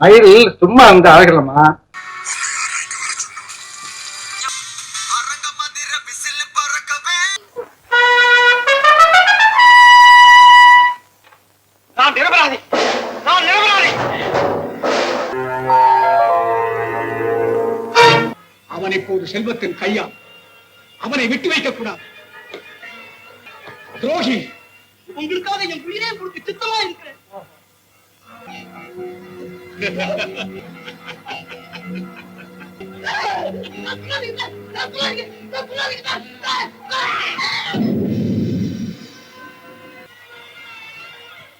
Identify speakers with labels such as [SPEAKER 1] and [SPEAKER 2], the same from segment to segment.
[SPEAKER 1] மயில் சும்மா வந்து
[SPEAKER 2] அழகலமா அவன் இப்போது செல்வத்தின் கையா அவனை விட்டு வைக்க கூடாது. துரோகி
[SPEAKER 3] உங்களுக்காக என் உயிரே கொடுக்க சித்தமா இருக்கிறேன்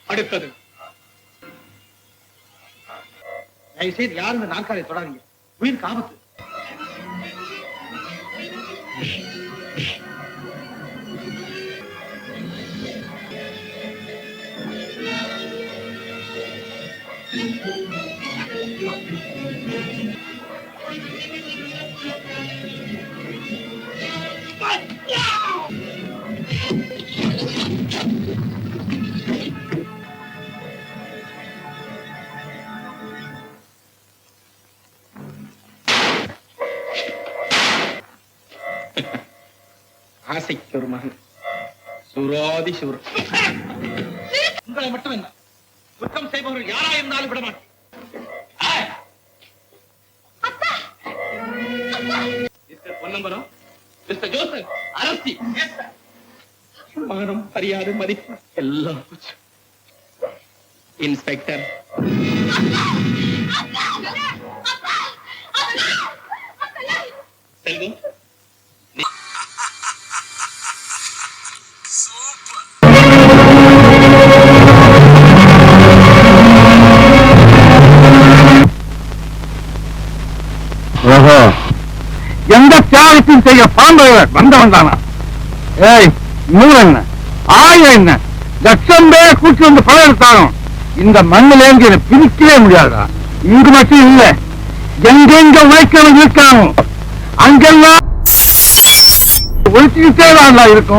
[SPEAKER 2] அடுத்தது. தயவு செய்து யாரும் இந்த நாற்காலியை தொடாதீங்க. உயிர் காபத்து. ஆசைக்கு ஒரு மகன். சுராதி சுவர் உங்களை மட்டும் என்ன? குற்றம் செய்பவர்கள் யாரா இருந்தாலும் விட மாட்டேன்! மிஸ்டர் ஜோசப் அரசி மானம் மரியாதை மதிப்பு எல்லாம் இன்ஸ்பெக்டர். செல்வம்?
[SPEAKER 1] எந்த தியாகத்தையும் செய்ய பாம்பு வந்தவன் தானா? ஏய் நூறு என்ன? ஆயிரம் என்ன? லட்சம் பேர் கூட்டி வந்து பணம் எடுத்தாலும் இந்த மண்ணில இருந்து என்னை பிரிக்கவே முடியாதா இங்கு மட்டும் இல்ல எங்கெங்க உழைக்கிறவன் இருக்கானோ அங்கெல்லாம் ஒழிச்சுக்கிட்டே தான் இருக்கும்.